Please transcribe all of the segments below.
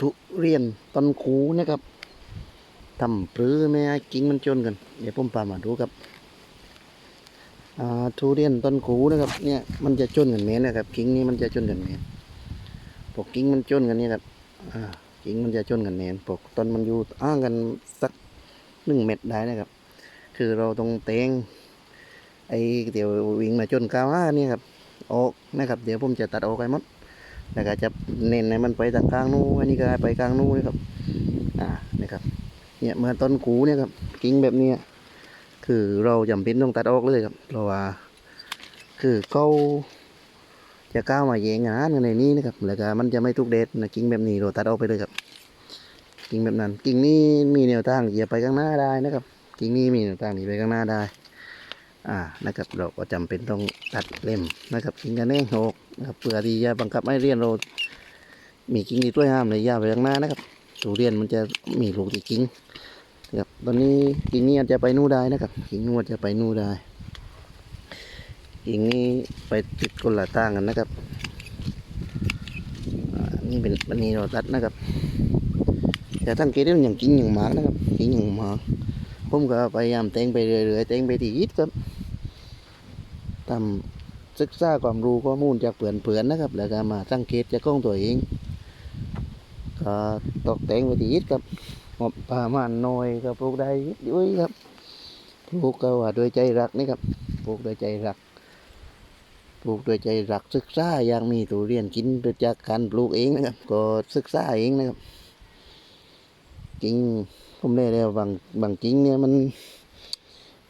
ทุเรียนต้นคูนะครับทำปรือไม่ให้กิ่งมันจนกัน เดี๋ยวผมพามาดูครับทุเรียนต้นคูนะครับ เนี่ยมันจะจนกันแม่นนะครับกิ่งนี้มันจะจนกันแม่นปกกิ่งมันจนกันเนี่ยครับกิ่งมันจะจนกันแม่นปกต้นมันอยู่อ้างกันสักหนึ่งเม็ดได้นะครับ คือเราต้องเตงไอ้เดี๋ยววิ่งมาจนกาวห้านี่ครับออกนะครับ เดี๋ยวผมจะตัดออกไปหมด แล้วก็จะเน้นให้มันไปทางกลางนู้นอันนี้ก็ให้ไปกลางนู้นนะครับ อ่านะครับ เนี่ยเมื่อต้นกูเนี่ยครับกิ่งแบบนี้คือเราจำเป็นต้องตัดออกเลยครับ เพราะว่า คือเขาจะก้าวมาแยงงานกันในนี้นะครับ แล้วก็มันจะไม่ทุกเด็ดนะกิ่งแบบนี้เราตัดออกไปเลยครับ กิ่งแบบนั้น กิ่งนี้มีแนวทางที่จะไปข้างหน้าได้นะครับ กิ่งนี้มีแนวทางที่ไปข้างหน้าได้ อ่านะครับเราก็จำเป็นต้องตัดเล่มนะครับกิ่งกันแน่งออกนะครับเพื่อที่จะบังคับให้เรียนเรามีกิ่งที่ด้วยห้ามในยาไปข้างหน้านะครับทุเรียนมันจะมีลูกที่กิ่งนะครับตอนนี้กิ่งนี้อาจจะไปนู่นได้นะครับกิ่งนู้นอาจะไปนู่นได้กิ่งนี้ไปติดคนละต่างกันนะครับอ่านี่เป็นวันนี้เราตัดนะครับแต่ตั้งเกตเรื่องอย่างกิ่งอย่างหมากนะครับกิ่งอย่างหมากผมก็พยายามแต่งไปเรื่อยๆแต่งไปที่ยิดครับ ทำศึกษาความรู้ข้อมูลจากเพื่อนๆนะครับ แล้วก็มาสังเกตจากกล้องตัวเองก็ตกแต่งไปทีนิดครับงบประมาณน้อยก็ปลูกได้ด้วยครับปลูกก็ว่าด้วยใจรักนี่ครับปลูกด้วยใจรักปลูกด้วยใจรักศึกษาอย่างมีตัวเรียนกินจากการปลูกเองนะครับ ก็ศึกษาเองนะครับจริงผมได้แล้วบางบางจริงเนี่ยมัน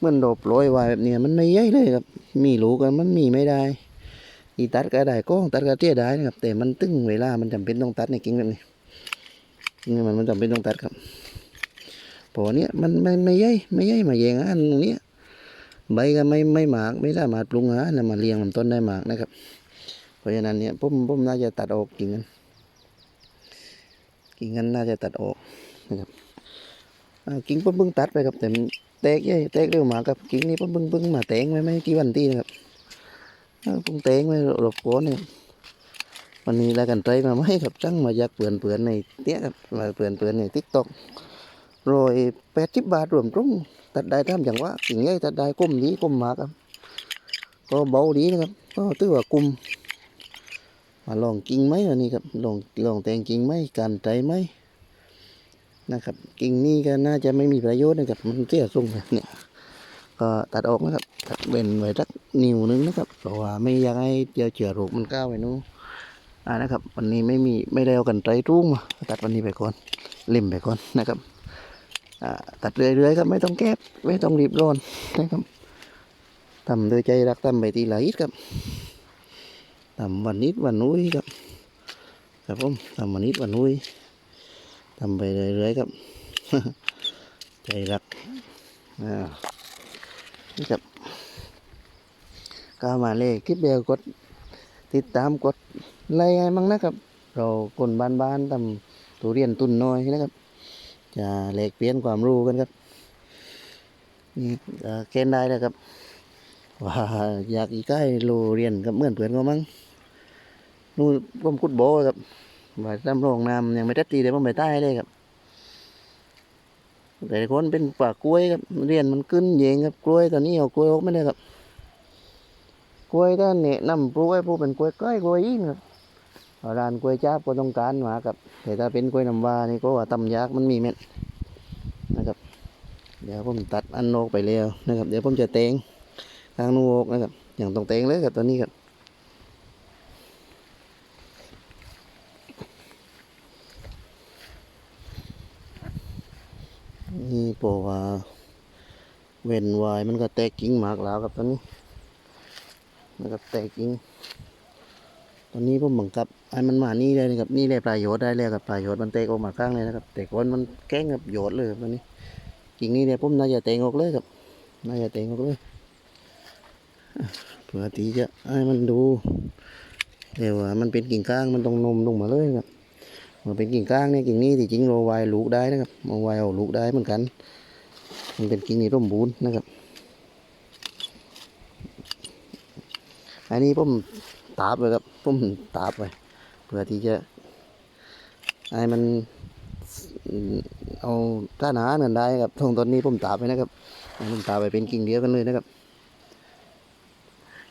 มันโดบโรยไว้แบบเนี้ยมันไม่ใหญ่เลยครับ มีลูกกันมันมีไม่ได้อีตัดก็ได้ก้องตัดก็เตี้ยได้นะครับ แต่มันตึงเวลามันจำเป็นต้องตัดในกิ่งแบบนี้กิ่มันมันจำเป็นต้องตัดครับพอเนี้ยมันไม่ไม่ใหญ่ไม่ใหญ่มาแยงอันตรงนี้ใบก็ไม่ไม่หมากไม่สามารถปรุงอาหารแล้วมาเลี้ยงลำต้นได้หมากนะครับ เพราะฉะนั้นเนี่ยผมผมน่าจะตัดออกกิ่งนั้นกิ่งนั้นน่าจะตัดออกนะครับกิ่งผมเพิ่งตัดไปครับแต่แตกใหญ่แตกเร็วมากครับกิ่งนี้ผมเพิ่งเพิ่งมาแตงไว้ไม่กี่วันทีนะครับเออเพิ่งแตงไว้หลบโกนเนี่ยวันนี้แล้วกันใจมาไม่ครับจังมาอยากเปื่อนเปื่อนในเตี้ยครับมาเปื่อนเปื่อนในทิกตอกโรยแปดสิบบาทรวมตรงตัดได้ทำอย่างว่ากิ่งใหญ่ตัดได้ก้มดีก้มมากครับ ก็เบาดีนะครับ ก็ตื้อว่ากุมมาลองกิ่งไหมวันนี้ครับลองลองแตงกิ่งไหมการใจไหม นะครับ กิ่งนี้ก็น่าจะไม่มีประโยชน์นะครับมันเสียทรงแบบเนี่ยก็ตัดออกนะครับตัดเว้นไว้สักนิ้วนึงนะครับเพราะว่าไม่อยากให้เจอเชื้อโรคมันก้าวไปนู้นอ่านะครับ วันนี้ไม่มีไม่ได้เอากันไตรรุ่งมาตัดวันนี้ไปก่อนเล่มไปก่อนนะครับอ่าตัดเรื่อยๆครับไม่ต้องแก้ไม่ต้องรีบร้อนนะครับทำโดยใจรักทำไปทีละนิดครับทำวันนิดวันนุ้ยครับครับผมทำวันนิดวันนุ้ย ทำไปเรื่อยๆครับ ใจรักนี่ครับก็มาเลยคลิปเดียวกด ติดตามกดไลค์ให้มั่งนะครับ เราคนบ้านๆทำทุเรียนตุนน้อยนะครับ จะแลกเปลี่ยนความรู้กันครับนี่เกณฑ์ได้แล้วครับว่าอยากอีกใกล้โรเรียนกับเมื่อนเพื่อนก็มั้งนู่นผมคุดโบครับ ว่าตำรองน้ำยังไม่ได้ตีเลยผมไปใต้เลยครับ แต่คนเป็นป่ากล้วยครับเรียนมันขึ้นเยงครับกล้วยตอนนี้เอากล้วยออกไม่ได้ครับกล้วยถ้าเนี่ยนำปลูกไว้ปลูกเป็นกล้วยก้อยกล้วยยิ่งครับร้านกล้วยจ้าก็ต้องการมาครับแต่ถ้าเป็นกล้วยน้ำวานี่ก็ว่าตำยากมันมีเม็ดนะครับ เดี๋ยวผมตัดอันโนกไปแล้วนะครับ เดี๋ยวผมจะเตงทางนูนอกนะครับ อย่างต้องเตงเลยครับตอนนี้ครับ นี่ปอกว่า เว้นไวายมันก็แตกกิ่งหมากแล้วครับตอนนี้ มันก็แตกกิ่งตอนนี้ผมบังคับให้มันมานี่เลยนะครับนี่ได้ประโยชน์ได้แล้วครับประโยชน์มันแตกออกมาข้างเลยนะครับแต่ก่อนมันแก้งกับโยชน์เลยครับตอนนี้กิ่งนี้เนี่ยผมน่าจะแตงออกเลยครับน่าจะแตงออกเลยเพื่อที่จะให้มันดูเดี๋ยวว่ามันเป็นกิ่งก้างมันต้องนมลงมาเลยครับ มันเป็นกิ่งก้างเนี่ยกิ่งนี้ที่จริงเราไวายลูกได้นะครับเอาไวายเอาลูกได้เหมือนกัน มันเป็นกิ่งนี้ร่มบูนนะครับ อันนี้ผมตาบเลยครับผมตาบไปเพื่อที่จะให้มันเอาท่าหนาเงินได้ครับทงตอนนี้ผมตาไปนะครับผมตาไปเป็นกิ่งเดียวกันเลยนะครับ